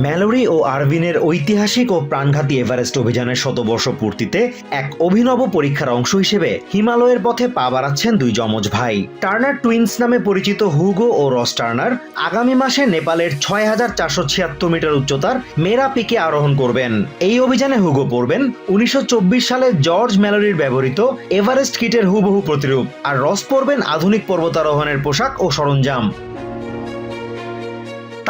Mallory ও আরভিনের ঐতিহাসিক ও প্রাণঘাতী Everest অভিযানের শতবর্ষ পূর্তিতে এক অভিনব পরীক্ষার অংশ হিসেবে হিমালয়ের পথে পা বাড়াচ্ছেন দুই যমজ ভাই। টার্নার টুইন্স নামে পরিচিত হুগো ও রস টার্নার আগামী মাসে নেপালের ছয় হাজার চারশো ছিয়াত্তর মিটার উচ্চতার মেরা পিকে আরোহণ করবেন। এই অভিযানে হুগো পড়বেন উনিশশো চব্বিশ সালে জর্জ ম্যালোরির ব্যবহৃত এভারেস্ট কিটের হুবহু প্রতিরূপ, আর রস পরবেন আধুনিক পর্বতারোহণের পোশাক ও সরঞ্জাম।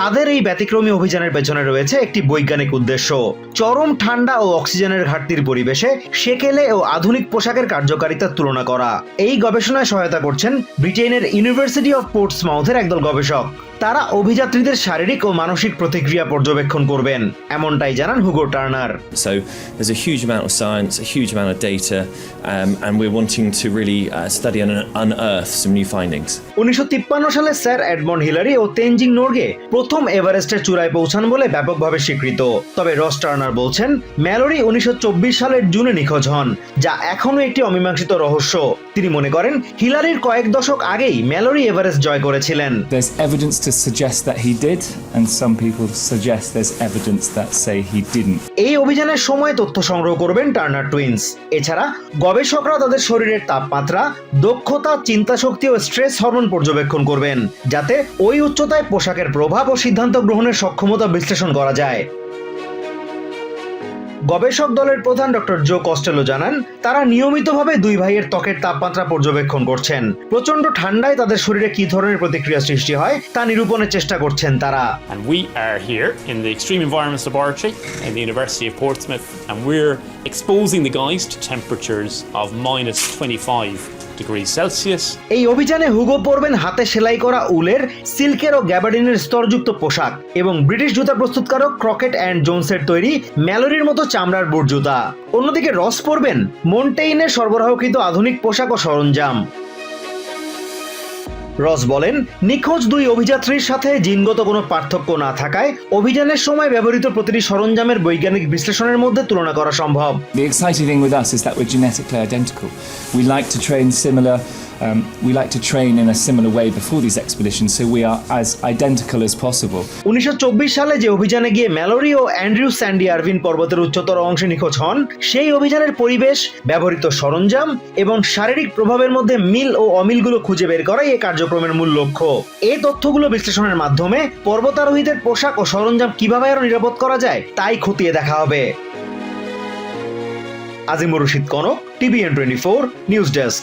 তাদের এই ব্যতিক্রমী অভিযানের পেছনে রয়েছে একটি বৈজ্ঞানিক উদ্দেশ্য। চরম ঠান্ডা ও অক্সিজেনের ঘাটতির পরিবেশে সেকেলে ও আধুনিক পোশাকের কার্যকারিতা তুলনা করা। এই গবেষণায় সহায়তা করছেন ব্রিটেনের ইউনিভার্সিটি অফ পোর্টসমাউথের একদল গবেষক। তারা অভিযাত্রীদের শারীরিক ও মানসিক প্রতিক্রিয়া পর্যবেক্ষণ করবেন এমনটাই জানান Hugo Turner. So there's a huge amount of science, a huge amount of data, um, and we're wanting to really uh, study and unearth some new findings. উনিশশো সালে স্যার এডমন্ড হিলারি ও তেনজিং নোর্গে প্রথম এভারেস্টের চূড়ায় পৌঁছান বলে ব্যাপকভাবে স্বীকৃত। তবে রস টার্নার বলছেন ম্যালোরি উনিশশো সালের জুনে নিখোঁজ হন যা এখনও একটি অমীমাংসিত রহস্য। তিনি মনে করেন হিলারির কয়েক দশক আগেই ম্যালোরি এভারেস্ট জয় করেছিলেন। There's evidence to suggest that he did, and some people suggest there's evidence that say he didn't. এই অভিযানের সময় তথ্য সংগ্রহ করবেন টার্নার টুইন্স এছাড়া গবেষকরা তাদের শরীরের তাপমাত্রা দক্ষতা চিন্তাশক্তি ও স্ট্রেস হরমোন পর্যবেক্ষণ করবেন যাতে ওই উচ্চতায় পোশাকের প্রভাব ও সিদ্ধান্ত গ্রহণের সক্ষমতা বিশ্লেষণ করা যায় গবেষক দলের প্রধান ডক্টর জো কস্টেলো জানান তারা নিয়মিতভাবে দুই ভাইয়ের ত্বকের তাপমাত্রা পর্যবেক্ষণ করছেন প্রচণ্ড ঠান্ডায় তাদের শরীরে কি ধরনের প্রতিক্রিয়া সৃষ্টি হয় তা নিরূপণের চেষ্টা করছেন তারা And we are here in the Extreme Environments Laboratory in the University of Portsmouth, and we're exposing the guys to temperatures of minus 25 degrees Celsius. এই অভিযানে হুগো পরবেন হাতে সেলাই করা উলের, সিল্কের ও গ্যাবার্ডিনের স্তরযুক্ত পোশাক এবং ব্রিটিশ জুতা প্রস্তুতকারক ক্রকেট অ্যান্ড জোনসের তৈরি ম্যালোরির মতো চামড়ার বুট জুতা। অন্যদিকে রস পরবেন মন্টেইনের সরবরাহকৃত আধুনিক পোশাক ও সরঞ্জাম। রস বলেন, নিখোঁজ দুই অভিযাত্রীর সাথে জিনগত কোনো পার্থক্য না থাকায় অভিযানের সময় ব্যবহৃত প্রতিটি সরঞ্জামের বৈজ্ঞানিক বিশ্লেষণের মধ্যে তুলনা করা সম্ভব The exciting thing with us is that we're genetically identical. We like to train similar. Um, we like to train in a similar way before these expeditions, so we are as identical as possible. উনিশশো সালে যে অভিযানে গিয়ে Mallory ও Andrew Sandy Irvine পর্বতের উচ্চতর অংশে নিখোঁজ হন সেই অভিযানের পরিবেশ ব্যবহৃত সরঞ্জাম এবং শারীরিক প্রভাবের মধ্যে মিল ও অমিলগুলো খুঁজে বের করাই এই কার্যক্রমের মূল লক্ষ্য। এই তথ্যগুলো বিশ্লেষণের মাধ্যমে পর্বতারোহীদের পোশাক ও সরঞ্জাম কীভাবে আরও নিরাপদ করা যায় তাই খতিয়ে দেখা হবে। Azimur Rashid Konok TVN twenty four news desk.